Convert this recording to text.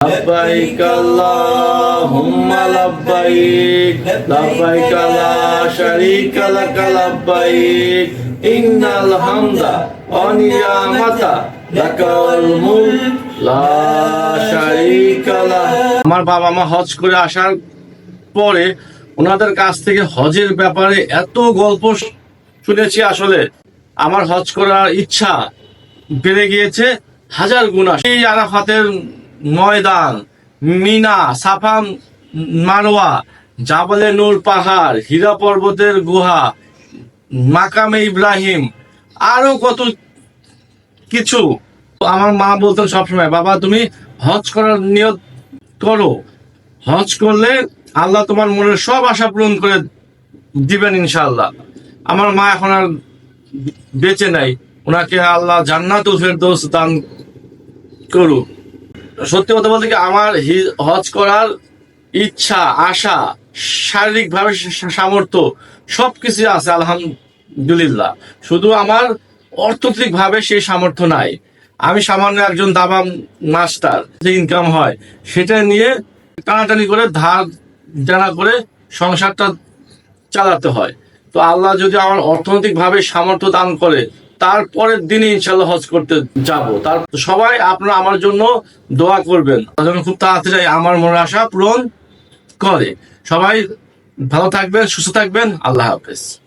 لبيك اللهم لبيك لبيك لا شريك لك لبيك إن الحمد والنعمة لك والملك لا شريك له আমার বাবা মা হজ করে আসার পরে ওনাদের কাছ থেকে হজের ব্যাপারে এত গল্প শ- শুনেছি আসলে আমার হজ করার ইচ্ছা বেড়ে গিয়েছে হাজার গুণা এই আরাফাতের ময়দান, মিনা সাফা মারোয়া জাবালে নূর পাহাড়, হীরা পর্বতের গুহা, মাকামে ইব্রাহিম, আরও কত কিছু। আমার মা বলতেন সবসময়, বাবা, তুমি হজ করার নিয়ত করো। হজ করলে আল্লাহ তোমার মনের সব আশা পূরণ করে দিবেন ইনশাল্লাহ আমার মা এখন আর বেঁচে নাই। ওনাকে আল্লাহ জান্নাত ফেরদৌস দান করুক। সত্যি কথা বলতে কি আমার হজ করার ইচ্ছা, আশা, শারীরিকভাবে সামর্থ্য সবকিছু আছে, আলহামদুলিল্লাহ। শুধু আমার অর্থনৈতিক ভাবে সেই সামর্থ্য নাই। আমি সামান্য একজন দাবা মাস্টার, যে ইনকাম হয়, সেটা নিয়ে টানাটানি করে ধার জানা করে সংসারটা চালাতে হয়। তো আল্লাহ যদি আমার অর্থনৈতিক ভাবে সামর্থ্য দান করে তারপরের দিনে ইনশাল্লাহ হজ করতে যাব। তার সবাই আপনারা আমার জন্য দোয়া করবেন। খুব তাড়াতাড়ি আমার মনে আশা পূরণ করে। সবাই ভালো থাকবেন, সুস্থ থাকবেন। আল্লাহ হাফেজ।